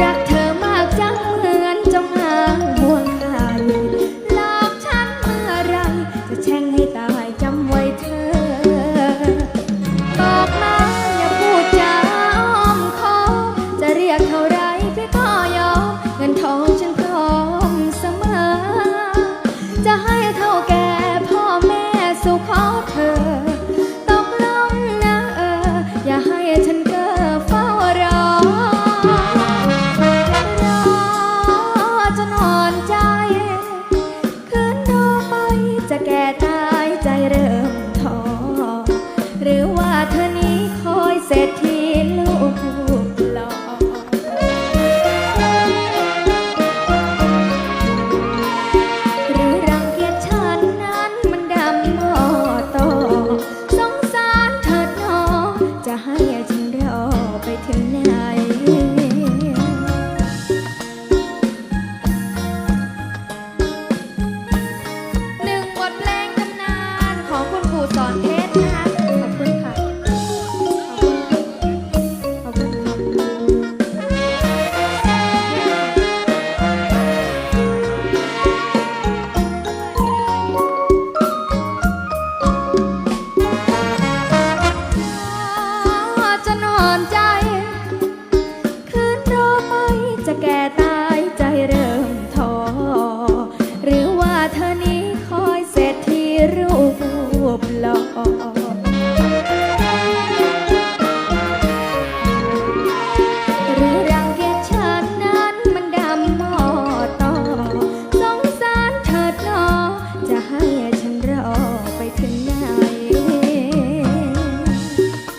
รักเธอมากจังเหมือนจงอางห่วงหายหลอกฉันเมื่อไรจะแช่งให้